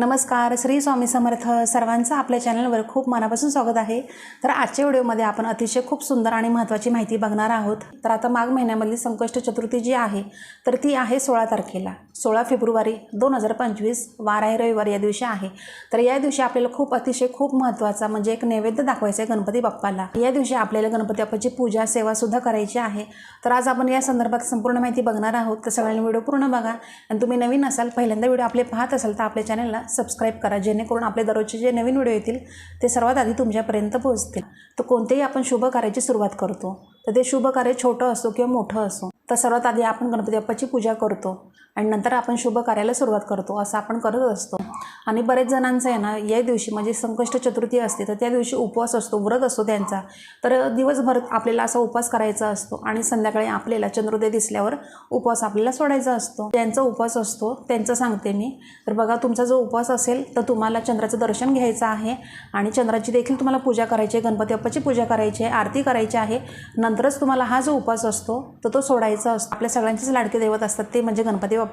नमस्कार श्री स्वामी समर्थ सर्वांचं आपल्या चॅनलवर खूप मनापासून स्वागत आहे. तर आजच्या व्हिडिओमध्ये आपण अतिशय खूप सुंदर आणि महत्त्वाची माहिती बघणार आहोत. तर आता माघ महिन्यामधली संकष्ट चतुर्थी जी आहे तर ती आहे सोळा तारखेला. सोळा फेब्रुवारी दोन हजार पंचवीस वार आहे रविवार या दिवशी आहे. तर या दिवशी आपल्याला खूप अतिशय खूप महत्त्वाचा म्हणजे एक नैवेद्य दाखवायचा आहे गणपती बाप्पाला. या दिवशी आपल्याला गणपती बाप्पाची पूजा सेवासुद्धा करायची आहे. तर आज आपण या संदर्भात संपूर्ण माहिती बघणार आहोत. तर सगळ्यांनी व्हिडिओ पूर्ण बघा. आणि तुम्ही नवीन असाल पहिल्यांदा व्हिडिओ आपले पाहत असाल तर आपल्या चॅनलला सबस्क्राईब करा जेणेकरून आपले दररोजचे जे नवीन व्हिडिओ येतील ते सर्वात आधी तुमच्यापर्यंत पोहोचतील. तर कोणतेही आपण शुभ कार्याची सुरुवात करतो. तर ते शुभ कार्य छोटं असो किंवा मोठं असो तर सर्वात आधी आपण गणपती बाप्पाची पूजा करतो. आणि नंतर आपण शुभ कार्याला सुरुवात करतो असं आपण करत असतो. आणि बरेच जणांचं आहे ना या दिवशी म्हणजे संकष्ट चतुर्थी असते तर त्या दिवशी उपवास असतो व्रत असतो त्यांचा. तर दिवसभर आपल्याला असा उपवास करायचा असतो आणि संध्याकाळी आपल्याला चंद्रोदय दिसल्यावर उपवास आपल्याला सोडायचा असतो. त्यांचा उपवास असतो त्यांचं सांगते मी. तर बघा तुमचा जो उपवास असेल तर तुम्हाला चंद्राचं दर्शन घ्यायचं आहे आणि चंद्राची देखील तुम्हाला पूजा करायची आहे गणपती बाप्पाची पूजा करायची आहे आरती करायची आहे. नंतरच तुम्हाला हा जो उपवास असतो तर तो सोडायचा असतो. आपल्या सगळ्यांचेच लाडके दैवत असतात ते म्हणजे गणपती बाप्पा.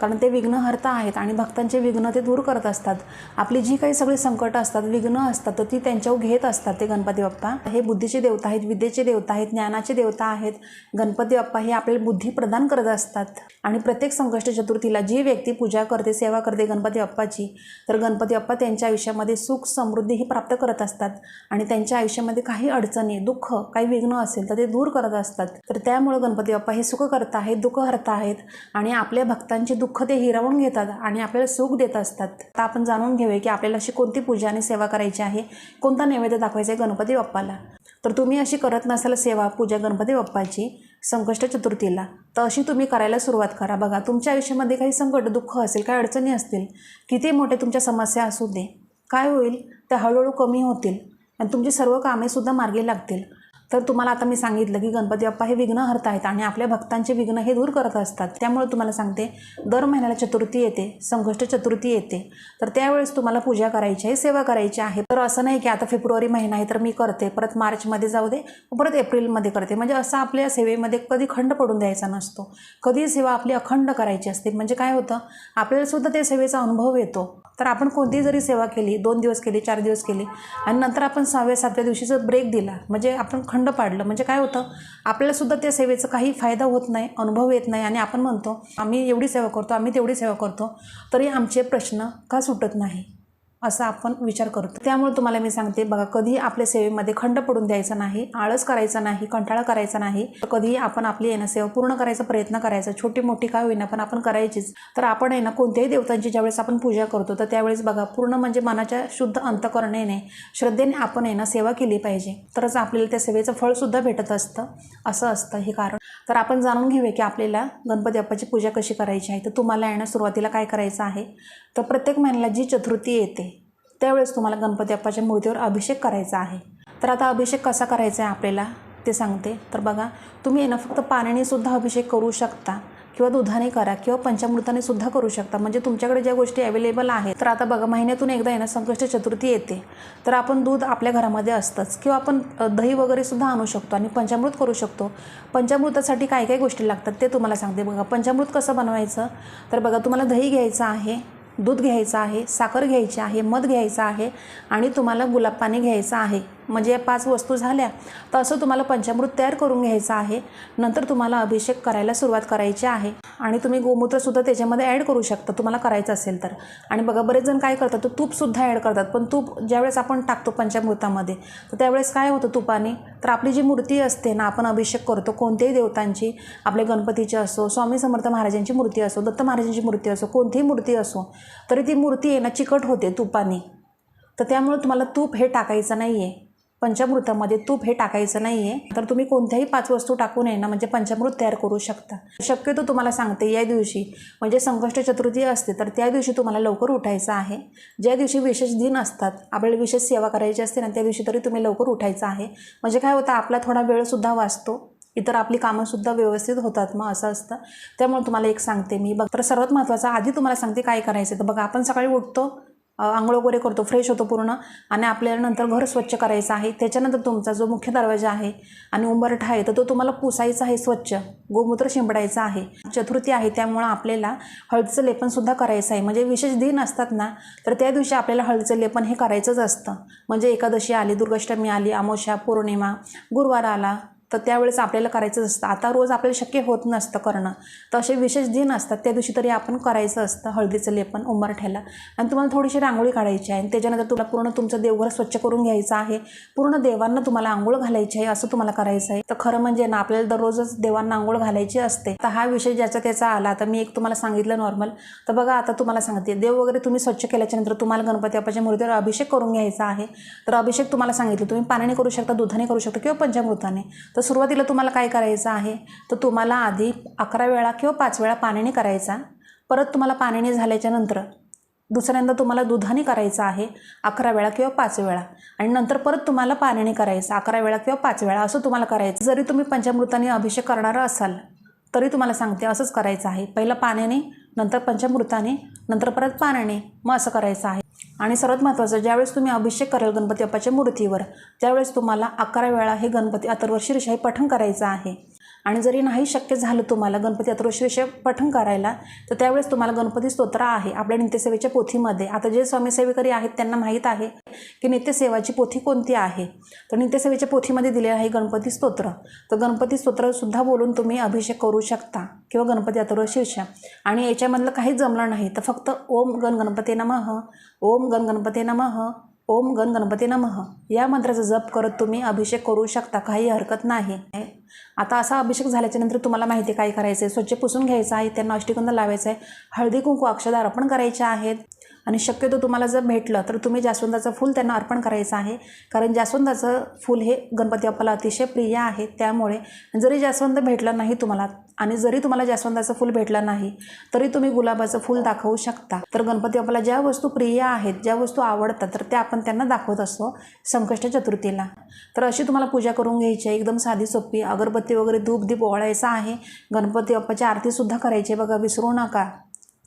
कारण ते विघ्नहर्ता आहेत आणि भक्तांचे विघ्न ते दूर करत असतात. आपली जी काही सगळी संकटं असतात विघ्न असतात तर ती त्यांच्यावर घेत असतात ते गणपती बाप्पा. हे बुद्धीचे देवता आहेत विद्येचे देवता आहेत ज्ञानाचे देवता आहेत. गणपती बाप्पा हे आपल्याला बुद्धी प्रदान करत असतात. आणि प्रत्येक संकष्ट चतुर्थीला जी व्यक्ती पूजा करते सेवा करते गणपती बाप्पाची तर गणपती बाप्पा त्यांच्या आयुष्यामध्ये सुख समृद्धी ही प्राप्त करत असतात. आणि त्यांच्या आयुष्यामध्ये काही अडचणी दुःख काही विघ्न असेल तर ते दूर करत असतात. तर त्यामुळे गणपती बाप्पा हे सुख करत आहेत दुःख हरत आहेत. आणि आपल्या भक्तांचे दुःख ते हिरावून घेतात आणि आपल्याला सुख देत असतात. तर आपण जाणून घेऊया की आपल्याला अशी कोणती पूजा आणि सेवा करायची आहे कोणता नैवेद्य दाखवायचा आहे गणपती बाप्पाला. तर तुम्ही अशी करत नसाल सेवा पूजा गणपती बाप्पाची संकष्ट चतुर्थीला तर अशी तुम्ही करायला सुरुवात करा. बघा तुमच्या आयुष्यामध्ये काही संकट दुःख असेल काही अडचणी असतील किती मोठे तुमच्या समस्या असू दे. काय होईल? त्या हळूहळू कमी होतील आणि तुमची सर्व कामेसुद्धा मार्गी लागतील. तर तुम्हाला आता मी सांगितलं की गणपती बाप्पा हे विघ्न हरत आहेत आणि आपल्या भक्तांचे विघ्न हे दूर करत असतात. त्यामुळे तुम्हाला सांगते दर महिन्याला चतुर्थी येते संकष्ट चतुर्थी येते. तर त्यावेळेस तुम्हाला पूजा करायची आहे सेवा करायची आहे. तर असं नाही की आता फेब्रुवारी महिना आहे तर मी करते परत मार्चमध्ये जाऊ दे परत एप्रिलमध्ये करते. म्हणजे असं आपल्या सेवेमध्ये कधी खंड पडून द्यायचा नसतो. कधी सेवा आपली अखंड करायची असते. म्हणजे काय होतं आपल्याला सुद्धा त्या सेवेचा अनुभव येतो. तर आपण कोणतीही जरी सेवा केली दोन दिवस केली चार दिवस केली आणि नंतर आपण सहाव्या सातव्या दिवशीचं ब्रेक दिला म्हणजे आपण खंड पाडलं म्हणजे काय होतं? आपल्यालासुद्धा त्या सेवेचं काही फायदा होत नाही अनुभव येत नाही आणि आपण म्हणतो आम्ही एवढी सेवा करतो आम्ही तेवढी सेवा करतो. तरी आमचे प्रश्न का सुटत नाही? असा आपण विचार करतो. त्यामुळे तुम्हाला मी सांगते बघा कधी आपल्या सेवेमध्ये खंड पडून द्यायचा नाही आळस करायचा नाही कंटाळा करायचा नाही कधीही आपण आपली येणं सेवा पूर्ण करायचा प्रयत्न करायचा. छोटी मोठी काय होईना पण आपण करायचीच. तर आपण आहे ना कोणत्याही देवतांची ज्यावेळेस आपण पूजा करतो तर त्यावेळेस बघा पूर्ण म्हणजे मनाच्या शुद्ध अंतकरणेने श्रद्धेने आपण आहे ना सेवा केली पाहिजे. तरच आपल्याला त्या सेवेचं फळसुद्धा भेटत असतं असं असतं हे कारण. तर आपण जाणून घेऊया की आपल्याला गणपती बाप्पाची पूजा कशी करायची आहे. तर तुम्हाला येणं सुरुवातीला काय करायचं आहे? तर प्रत्येक महिन्याला जी चतुर्थी येते त्यावेळेस तुम्हाला गणपती बाप्पाच्या मूर्तीवर अभिषेक करायचा आहे. तर आता अभिषेक कसा करायचा आहे आपल्याला? ते सांगते. तर बघा तुम्ही ना फक्त पाण्याने सुद्धा अभिषेक करू शकता किंवा दुधाने करा किंवा पंचामृताने सुद्धा करू शकता. म्हणजे तुमच्याकडे ज्या गोष्टी अवेलेबल आहेत तर आता बघा महिन्यातून एकदा आहे ना संकष्ट चतुर्थी येते. तर आपण दूध आपल्या घरामध्ये असतंच किंवा आपण दही वगैरे सुद्धा आणू शकतो आणि पंचामृत करू शकतो. पंचामृतासाठी काय काय गोष्टी लागतात ते तुम्हाला सांगते. बघा पंचामृत कसं बनवायचं? तर बघा तुम्हाला दही घ्यायचं आहे. दूध घ्यायचं आहे साखर घ्यायची आहे मध घ्यायचं आहे आणि तुम्हाला गुलाब पाणी घ्यायचं आहे. म्हणजे या पाच वस्तू झाल्या तर असं तुम्हाला पंचामृत तयार करून घ्यायचं आहे. नंतर तुम्हाला अभिषेक करायला सुरुवात करायची आहे. आणि तुम्ही गोमूत्रसुद्धा त्याच्यामध्ये ॲड करू शकता तुम्हाला करायचं असेल तर. आणि बघा बरेच जण काय करतात तर तूपसुद्धा ॲड करतात. पण तूप ज्यावेळेस आपण टाकतो पंचामृतामध्ये तर त्यावेळेस काय होतं तुपाने? तर आपली जी मूर्ती असते ना आपण अभिषेक करतो कोणत्याही देवतांची आपल्या गणपतीची असो स्वामी समर्थ महाराजांची मूर्ती असो दत्त महाराजांची मूर्ती असो कोणतीही मूर्ती असो तरी ती मूर्ती आहे ना चिकट होते तुपाने. तर त्यामुळे तुम्हाला तूप हे टाकायचं नाही आहे पंचामृतामध्ये तूप हे टाकायचं नाही आहे तर तुम्ही कोणत्याही पाच वस्तू टाकून आहे ना म्हणजे पंचामृत तयार करू शकता. शक्यतो तुम्हाला सांगते या दिवशी म्हणजे संकष्ट चतुर्थी असते तर त्या दिवशी तुम्हाला लवकर उठायचं आहे. ज्या दिवशी विशेष दिन असतात आपल्याला विशेष सेवा करायची असते ना त्या दिवशी तरी तुम्ही लवकर उठायचं आहे. म्हणजे काय होतं आपला थोडा वेळसुद्धा वाचतो. इतर आपली कामंसुद्धा व्यवस्थित होतात मग असं असतं. त्यामुळे तुम्हाला एक सांगते मी. बघ तर सर्वात महत्त्वाचं आधी तुम्हाला सांगते काय करायचं तर बघा आपण सकाळी उठतो आंघोळ वगैरे करतो फ्रेश होतो पूर्ण. आणि आपल्याला नंतर घर स्वच्छ करायचं आहे. त्याच्यानंतर तुमचा जो मुख्य दरवाजा आहे आणि उंबरठा आहे तर तो तुम्हाला पुसायचा आहे स्वच्छ. गोमूत्र शिंपडायचं आहे. चतुर्थी आहे त्यामुळं आपल्याला हळदीचं लेपनसुद्धा करायचं आहे. म्हणजे विशेष दिन असतात ना तर त्या दिवशी आपल्याला हळदीचं लेपन हे करायचंच असतं. म्हणजे एकादशी आली दुर्गाष्टमी आली अमावस्या पौर्णिमा गुरुवार आला तर त्यावेळेस आपल्याला करायचं असतं. आता रोज आपल्याला शक्य होत नसतं करणं. तर असे विशेष दिन असतात त्या दिवशी तरी आपण करायचं असतं हळदीचं लेपन उंबरठ्याला आणि तुम्हाला थोडीशी रांगोळी काढायची आहे. आणि त्याच्यानंतर तुला पूर्ण तुमचं देवघर स्वच्छ करून घ्यायचं आहे. पूर्ण देवांना तुम्हाला आंघोळ घालायची आहे असं तुम्हाला करायचं आहे. तर खरं म्हणजे ना आपल्याला दररोजच देवांना आंघोळ घालायची असते. तर हा विषय ज्याचा त्याचा आला तर मी एक तुम्हाला सांगितलं नॉर्मल. तर बघा आता तुम्हाला सांगते. देव वगैरे तुम्ही स्वच्छ केल्याच्यानंतर तुम्हाला गणपती बाप्पाच्या मूर्तीवर अभिषेक करून घ्यायचा आहे. तर अभिषेक तुम्हाला सांगितलं तुम्ही पाण्याने करू शकता दुधाने करू शकता किंवा पंचामृताने. तर तर सुरुवातीला तुम्हाला काय करायचं आहे? तर तुम्हाला आधी अकरा वेळा किंवा पाच वेळा पाण्याने करायचा. परत तुम्हाला पाण्याने झाल्याच्यानंतर दुसऱ्यांदा तुम्हाला दुधाने करायचं आहे अकरा वेळा किंवा पाच वेळा. आणि नंतर परत तुम्हाला पाण्याने करायचं अकरा वेळा किंवा पाच वेळा असं तुम्हाला करायचं. जरी तुम्ही पंचामृताने अभिषेक करणारं असाल तरी तुम्हाला सांगते असंच करायचं आहे. पहिलं पाण्याने नंतर पंचामृताने नंतर परत पाण्याने. मग असं करायचं आहे. आणि सर्वात महत्त्वाचं ज्यावेळेस तुम्ही अभिषेक कराल गणपती बाप्पाच्या मूर्तीवर त्यावेळेस तुम्हाला अकरा वेळा हे गणपती अथर्वशीर्ष हे पठण करायचं आहे. आणि जरी नाही शक्य झालं तुम्हाला गणपती अथर्वशीर्ष पठण करायला तर त्यावेळेस तुम्हाला गणपती स्तोत्र आहे आपल्या नित्यसेवेच्या पोथीमध्ये. आता जे स्वामीसेवेकरी आहेत त्यांना माहीत आहे की नित्यसेवाची पोथी कोणती आहे? तर नित्यसेवेच्या पोथीमध्ये दिलेलं आहे गणपती स्तोत्र. तर गणपती स्तोत्रसुद्धा बोलून तुम्ही अभिषेक करू शकता किंवा गणपती अथर्वशीर्ष आणि याच्यामधलं काहीच जमलं नाही तर फक्त ओम गण गणपती नमः ओम गण गणपती नमः ओम गण गणपती नमः. या मंत्राचा जप करत तुम्ही अभिषेक करू शकता काही हरकत नाही. आता असा अभिषेक झाल्याच्यानंतर तुम्हाला माहिती काय करायचं आहे स्वच्छ पुसून घ्यायचं आहे त्यांना अष्टिकंद लावायचं आहे हळदी कुंकू अक्षदार अर्पण करायचे आहेत. आणि शक्यतो तुम्हाला जर भेटलं तर तुम्ही जास्वंदाचं फूल त्यांना अर्पण करायचं आहे. कारण जास्वंदाचं फूल हे गणपती बाप्पाला अतिशय प्रिय आहे. त्यामुळे जरी जास्वंद भेटलं नाही तुम्हाला आणि जरी तुम्हाला जास्वंदाचं फूल भेटलं नाही तरी तुम्ही गुलाबाचं फूल दाखवू शकता. तर गणपती बाप्पाला ज्या वस्तू प्रिय आहेत ज्या वस्तू आवडतात तर त्या आपण त्यांना दाखवत असतो संकष्ट चतुर्थीला. तर अशी तुम्हाला पूजा करून घ्यायची आहे. एकदम साधी सोपी. अगरबत्ती वगैरे धूप दीप ओवाळायचा आहे. गणपती बाप्पाची आरतीसुद्धा करायची आहे. बघा विसरू नका.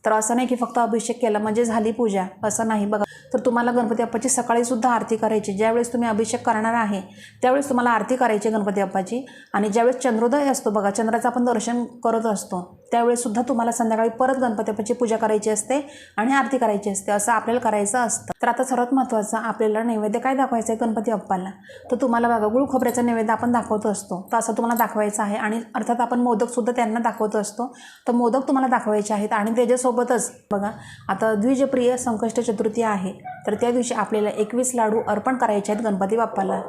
तर असं नाही की फक्त अभिषेक केला म्हणजे झाली पूजा. असं नाही बघा. तर तुम्हाला गणपती बाप्पाची सकाळीसुद्धा आरती करायची. ज्यावेळेस तुम्ही अभिषेक करणार आहे त्यावेळेस तुम्हाला आरती करायची गणपती बाप्पाची. आणि ज्यावेळेस चंद्रोदय असतो बघा चंद्राचं आपण दर्शन करत असतो. त्यावेळेसुद्धा तुम्हाला संध्याकाळी परत गणपतीपाची पूजा करायची असते आणि आरती करायची असते असं आपल्याला करायचं असतं. तर आता सर्वात महत्त्वाचं आपल्याला नैवेद्य काय दाखवायचं आहे गणपती बाप्पाला तर तुम्हाला बघा गुळ खोबऱ्याचा नैवेद्य आपण दाखवत असतो. तर असं तुम्हाला दाखवायचं आहे आणि अर्थात आपण मोदकसुद्धा त्यांना दाखवत असतो. तर मोदक तुम्हाला दाखवायचे आहेत आणि त्याच्यासोबतच बघा आता द्विजप्रिय संकष्ट चतुर्थी आहे. तर त्या दिवशी आपल्याला एकवीस लाडू अर्पण करायचे आहेत गणपती बाप्पाला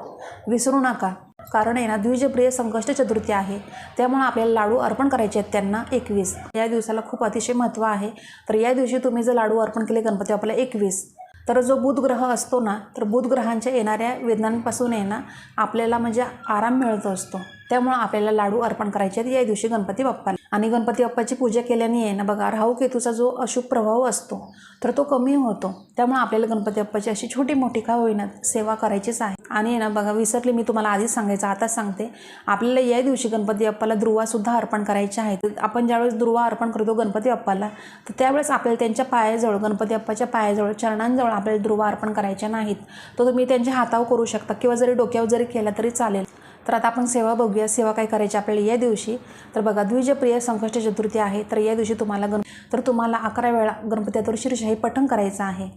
विसरू नका. कारण आहे ना द्विजप्रिय संकष्ट चतुर्थी आहे. त्यामुळे आपल्याला लाडू अर्पण करायचे आहेत त्यांना एकवीस. या दिवसाला खूप अतिशय महत्त्व आहे. तर या दिवशी तुम्ही जर लाडू अर्पण केले गणपती बाप्पाला एकवीस. तर जो बुधग्रह असतो ना तर बुधग्रहांच्या येणाऱ्या वेदनांपासून आहे ना आपल्याला म्हणजे आराम मिळत असतो. त्यामुळं आपल्याला लाडू अर्पण करायचे आहेत. या दिवशी गणपती बाप्पाला आणि गणपती बाप्पाची पूजा केल्याने आहे ना बघा राहू केतूचा जो अशुभ प्रभाव असतो तर तो कमी होतो. त्यामुळे आपल्याला गणपती बाप्पाची अशी छोटी मोठी का होईना सेवा करायचीच आहे. आणि ना बघा विसरले मी तुम्हाला आधीच सांगायचं आता सांगते. आपल्याला या दिवशी गणपती बाप्पाला दुर्वासुद्धा अर्पण करायचे आहेत आपण ज्यावेळेस दुर्वा अर्पण करतो गणपती बाप्पाला तर त्यावेळेस आपल्याला त्यांच्या पायाजवळ गणपती बाप्पाच्या पायाजवळ चरणांजवळ आपल्याला दुर्वा अर्पण करायच्या नाहीत. तर तुम्ही त्यांच्या हातावर करू शकता किंवा जरी डोक्यावर जरी केला तरी चालेल. तर आता आपण सेवा बघूया. सेवा काय करायची आपल्याला या दिवशी? तर बघा द्विजप्रिय संकष्ट चतुर्थी आहे. तर या दिवशी तुम्हाला गण तर तुम्हाला अकरा वेळा गणपती अथर्वशीर्ष हे पठण करायचं आहे.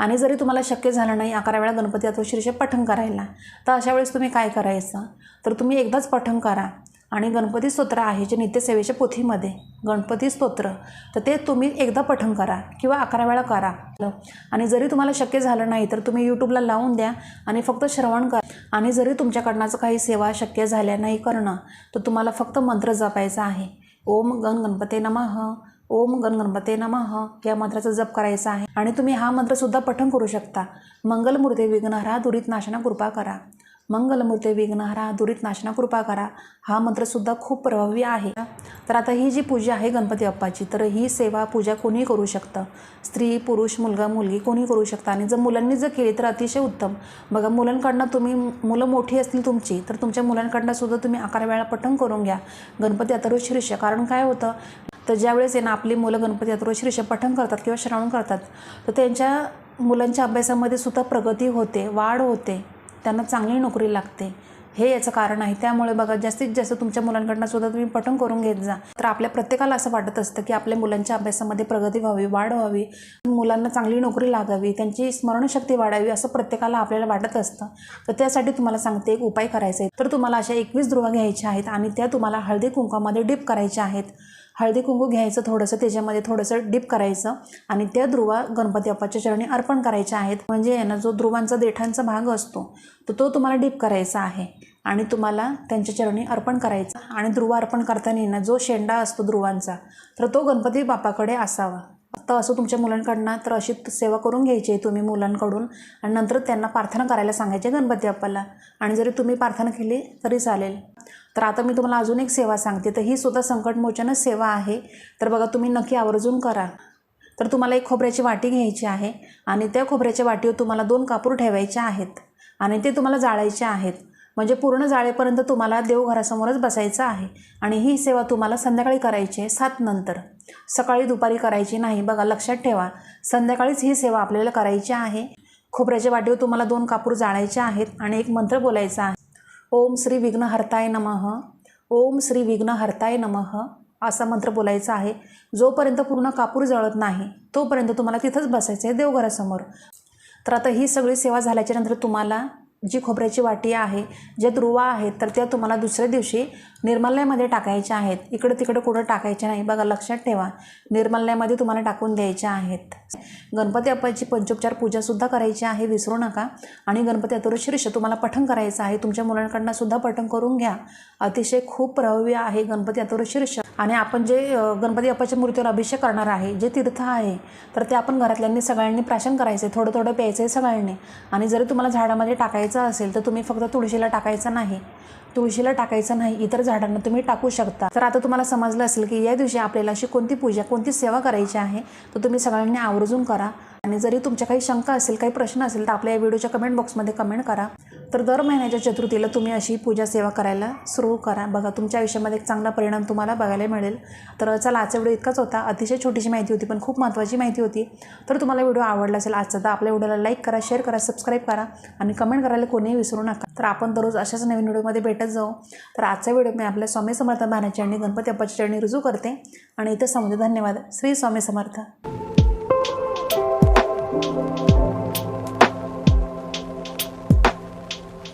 आणि जरी तुम्हाला शक्य झालं नाही अकरा वेळा गणपती अथर्वशीर्ष पठण करायला तर अशा वेळेस तुम्ही काय करायचं? तर तुम्ही एकदाच पठण करा. आणि गणपती स्तोत्र आहे जे नित्यसेवेच्या पोथीमध्ये. गणपती स्तोत्र. तर ते तुम्ही एकदा पठण करा किंवा अकरा वेळा करा. आणि जरी तुम्हाला शक्य झालं नाही तर तुम्ही यूट्यूबला लावून द्या आणि फक्त श्रवण करा. आणि जरी तुमच्याकडनं काही सेवा शक्य झाल्या नाही करणं तर तुम्हाला फक्त मंत्र जपायचा आहे. ओम गण गणपते नमः ओम गण गणपते नमः या मंत्राचा जप करायचा आहे. आणि तुम्ही हा मंत्रसुद्धा पठण करू शकता. मंगलमूर्ती विघ्नहरा दुरीत नाशना कृपा करा. मंगलमूर्ती विघ्नहरा दुरीत नाशना कृपा करा हा मंत्रसुद्धा खूप प्रभावी आहे. तर आता ही जी पूजा आहे गणपती बाप्पाची तर ही सेवा पूजा कोणी करू शकतं? स्त्री पुरुष मुलगा मुलगी कोणी करू शकता? आणि जर मुलांनी जर केली तर अतिशय उत्तम. बघा मुलांकडनं तुम्ही मुलं मोठी असतील तुमची तर तुमच्या मुलांकडनं सुद्धा तुम्ही अकरा वेळा पठण करून घ्या. गणपती अथर्व शीर्ष. कारण काय होतं? तर ज्यावेळेस आहे ना आपली मुलं गणपती अथर्व शीर्ष पठण करतात किंवा श्रवण करतात तर त्यांच्या मुलांच्या अभ्यासामध्ये सुद्धा प्रगती होते वाढ होते. त्यांना चांगली नोकरी लागते. हे याचं कारण आहे. त्यामुळे बघा जास्तीत जास्त तुमच्या मुलांकडनं सुद्धा तुम्ही पठण करून घेत जा. तर आपल्या प्रत्येकाला असं वाटत असतं की आपल्या मुलांच्या अभ्यासामध्ये प्रगती व्हावी वाढ व्हावी. मुलांना चांगली नोकरी लागावी त्यांची स्मरणशक्ती वाढावी असं प्रत्येकाला आपल्याला वाटत असतं. तर त्यासाठी तुम्हाला सांगते एक उपाय करायचा आहे. तर तुम्हाला अशा एकवीस ध्रुवा घ्यायच्या आहेत आणि त्या तुम्हाला हळदी कुंकामध्ये डिप करायच्या आहेत. हळदी कुंकू घ्यायचं थोडंसं त्याच्यामध्ये थोडंसं डिप करायचं आणि त्या ध्रुवा गणपती बाप्पाच्या चरणी अर्पण करायच्या आहेत. म्हणजे आहे ना जो ध्रुवांचा देठांचा भाग असतो तर तो तुम्हाला डिप करायचा आहे आणि तुम्हाला त्यांच्या चरणी अर्पण करायचा आणि ध्रुवा अर्पण करताना ना जो शेंडा असतो ध्रुवांचा तर तो गणपती बाप्पाकडे असावा. तर असं तुमच्या मुलांकडनं तर अशी सेवा करून घ्यायची आहे तुम्ही मुलांकडून आणि नंतर त्यांना प्रार्थना करायला सांगायचे गणपती बाप्पाला. आणि जरी तुम्ही प्रार्थना केली तरी चालेल. तर आता मी तुम्हाला अजून एक सेवा सांगते. तर ही सुद्धा संकटमोचनच सेवा आहे. तर बघा तुम्ही नक्की आवर्जून करा. तर तुम्हाला एक खोबऱ्याची वाटी घ्यायची आहे आणि त्या खोबऱ्याच्या वाटीवर तुम्हाला दोन कापूर ठेवायचे आहेत आणि ते तुम्हाला जाळायचे आहेत. म्हणजे पूर्ण जाळेपर्यंत तुम्हाला देवघरासमोरच बसायचं आहे आणि ही सेवा तुम्हाला संध्याकाळी करायची आहे सात नंतर. सकाळी दुपारी करायची नाही. बघा लक्षात ठेवा. संध्याकाळीच ही सेवा आपल्याला करायची आहे. खोबऱ्याच्या वाटीवर तुम्हाला दोन कापूर जाळायचे आहेत आणि एक मंत्र बोलायचा आहे. ओम श्री विघ्नहर्ताय नमः. ओम श्री विघ्नहर्ताय नमः असा मंत्र बोलायचा आहे. जोपर्यंत पूर्ण कापूर जळत नाही तोपर्यंत तुम्हाला तिथंच बसायचं आहे देवघरासमोर. तर आता ही सगळी सेवा झाल्याच्यानंतर तुम्हाला जी खोबऱ्याची वाटी आहे जे ध्रुवा आहेत तर त्या तुम्हाला दुसऱ्या दिवशी निर्मल्यामध्ये टाकायच्या आहेत. इकडं तिकडं कुठं टाकायच्या नाही. बघा लक्षात ठेवा. निर्मल्यामध्ये तुम्हाला टाकून द्यायच्या आहेत. गणपती अप्पाची पंचोपचार पूजासुद्धा करायची आहे विसरू नका. आणि गणपती अतुरशीर्ष तुम्हाला पठण करायचं आहे. तुमच्या मुलांकडनं सुद्धा पठण करून घ्या. अतिशय खूप प्रभावी आहे गणपती अतुरशीर्ष आणि आपण जे गणपती अप्पाच्या मूर्तीवर अभिषेक करणार आहे जे तीर्थ आहे तर ते आपण घरातल्यांनी सगळ्यांनी प्राशन करायचं आहे थोडं थोडं प्यायचं आहे सगळ्यांनी. आणि जरी तुम्हाला झाडामध्ये टाकायचं असेल तर तुम्ही फक्त तुळशीला टाकायचं नाही. तुळशीला टाकायचं नाही इतर झाडांना तुम्ही टाकू शकता. तर आता तुम्हाला समजलं असेल की या दिवशी आपल्याला अशी कोणती पूजा कोणती सेवा करायची आहे तर तुम्ही सगळ्यांनी आवर्जून करा. आणि जरी तुमच्या काही शंका असेल काही प्रश्न असेल तर आपल्या या व्हिडिओच्या कमेंट बॉक्समध्ये कमेंट करा. तर दर महिन्याच्या चतुर्थीला तुम्ही अशी पूजा सेवा करायला सुरू करा. बघा तुमच्या आयुष्यामध्ये एक चांगला परिणाम तुम्हाला बघायला मिळेल. तर चला आजचा व्हिडिओ इतकाच होता. अतिशय छोटीशी माहिती होती पण खूप महत्त्वाची माहिती होती. तर तुम्हाला व्हिडिओ आवडला असेल आजचा तर आपल्या व्हिडिओला लाईक करा शेअर करा सबस्क्राईब करा आणि कमेंट करायला कोणीही विसरू नका. तर आपण दररोज अशाच नवीन व्हिडिओमध्ये भेटत जाऊ. तर आजचा व्हिडिओ मी आपल्या स्वामी समर्थ महाराज चरणी गणपती अप्पाच्या चरणी रुजू करते आणि इथं समजू धन्यवाद. श्री स्वामी समर्थ.